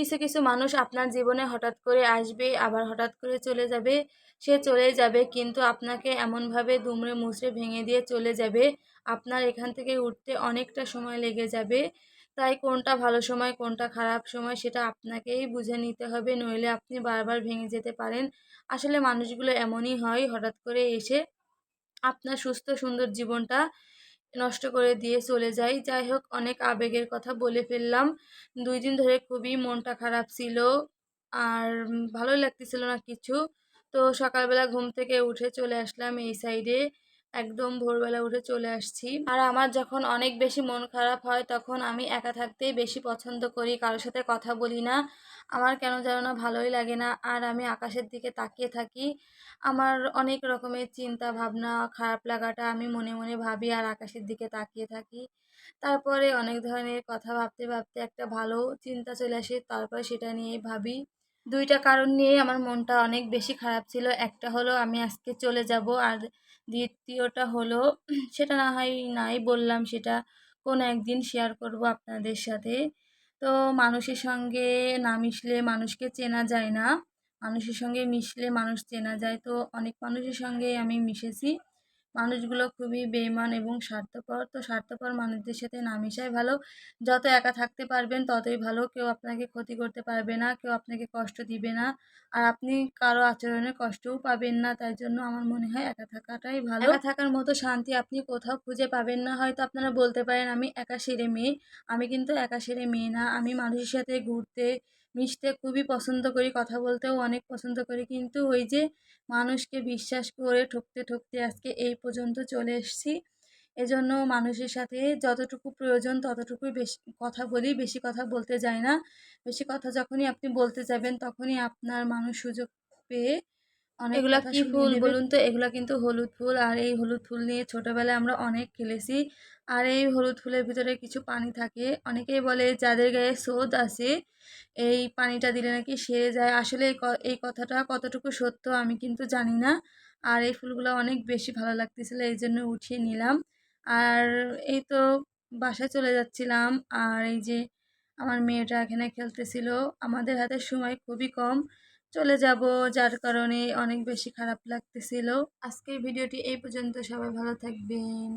কিছু কিছু মানুষ আপনার জীবনে হঠাৎ করে আসবে, আবার হঠাৎ করে চলে যাবে, সে চলে যাবে, কিন্তু আপনাকে এমনভাবে দুমড়ে মুচড়ে ভেঙে দিয়ে চলে যাবে, আপনার এখান থেকে উঠতে অনেকটা সময় লেগে যাবে। তাই কোনটা ভালো সময়, কোনটা খারাপ সময়, সেটা আপনাকেই বুঝে নিতে হবে, নইলে আপনি বারবার ভেঙে যেতে পারেন। আসলে মানুষগুলো এমনই হয়, হঠাৎ করে এসে আপনার সুস্থ, সুন্দর জীবনটা নষ্ট করে দিয়ে চলে যাই। যাই হোক, অনেক আবেগের কথা বলে ফেললাম। দুই দিন ধরে খুবই মনটা খারাপ ছিল আর ভালোই লাগতেছিল না কিছু। তো সকালবেলা ঘুম থেকে উঠে চলে আসলাম এই সাইডে একদম ভোরবেলা উঠে চলে আসছি। আর আমার যখন অনেক বেশি মন খারাপ হয়, তখন আমি একা থাকতেই বেশি পছন্দ করি, কারোর সাথে কথা বলি না। আমার কেন যেন না ভালোই লাগে না, আর আমি আকাশের দিকে তাকিয়ে থাকি। আমার অনেক রকমের চিন্তা ভাবনা, খারাপ লাগাটা আমি মনে মনে ভাবি আর আকাশের দিকে তাকিয়ে থাকি। তারপরে অনেক ধরনের কথা ভাবতে ভাবতে একটা ভালো চিন্তা চলে আসে, তারপরে সেটা নিয়েই ভাবি। দুইটা কারণ নিয়ে আমার মনটা অনেক বেশি খারাপ ছিল। একটা হলো, আমি আজকে চলে যাব আর দ্বিতীয়টা হলো, সেটা না হয় নাই বললাম, সেটা কোনো একদিন শেয়ার করব আপনাদের সাথে। তো মানুষের সঙ্গে না মিশলে মানুষকে চেনা যায় না। মানুষের সঙ্গে মিশলে মানুষ চেনা যায়। তো অনেক মানুষের সঙ্গে আমি মিশেছি। মানুষগুলো খুবই বেইমান এবং স্বার্থপর। তো স্বার্থপর মানুষদের সাথে না মিশাই ভালো। যত একা থাকতে পারবেন, ততই ভালো। কেউ আপনাকে ক্ষতি করতে পারবে না, কেউ আপনাকে কষ্ট দিবে না। আর আপনি কারও আচরণে কষ্টও পাবেন না। তাই জন্য আমার মনে হয় একা থাকাটাই ভালো। একা থাকার মতো শান্তি আপনি কোথাও খুঁজে পাবেন না। হয়তো আপনারা বলতে পারেন, আমি একা সেরে মেয়ে। আমি কিন্তু একা সেরে মেয়ে না। আমি মানুষের সাথে ঘুরতে মিশতে খুবই পছন্দ করি, কথা বলতেও অনেক পছন্দ করি। কিন্তু ওই যে মানুষকে বিশ্বাস করে ঠকতে ঠকতে আজকে এই পর্যন্ত চলে এসেছি। এজন্য মানুষের সাথে যতটুকু প্রয়োজন ততটুকুই বেশি কথা বলি, বেশি কথা বলতে যাই না। বেশি কথা যখনই আপনি বলতে যাবেন তখনই আপনার মানুষ সুযোগ পেয়ে এগুলা কি ফুল বলুন তো? এগুলা কিন্তু হলুদ ফুল। আর এই হলুদ ফুল নিয়ে ছোটবেলায় আমরা অনেক খেলেছি। আর এই হলুদ ফুলের ভিতরে কিছু পানি থাকে। অনেকেই বলে যাদের গায়ে সোদ আছে এই পানিটা দিলে নাকি সেরে যায়। আসলে এই কথাটা কতটুকু সত্য আমি কিন্তু জানি না। আর এই ফুলগুলো অনেক বেশি ভালো লাগতেছিলো এই জন্য উঠিয়ে নিলাম। আর এই তো বাসায় চলে যাচ্ছিলাম। আর এই যে আমার মেয়েটা এখানে খেলতেছিল আমাদের হাতে সময় খুবই কম। চলে যাব, যার কারণে অনেক বেশি খারাপ লাগতেছিল। আজকের ভিডিওটি এই পর্যন্ত, সবাই ভালো থাকবেন।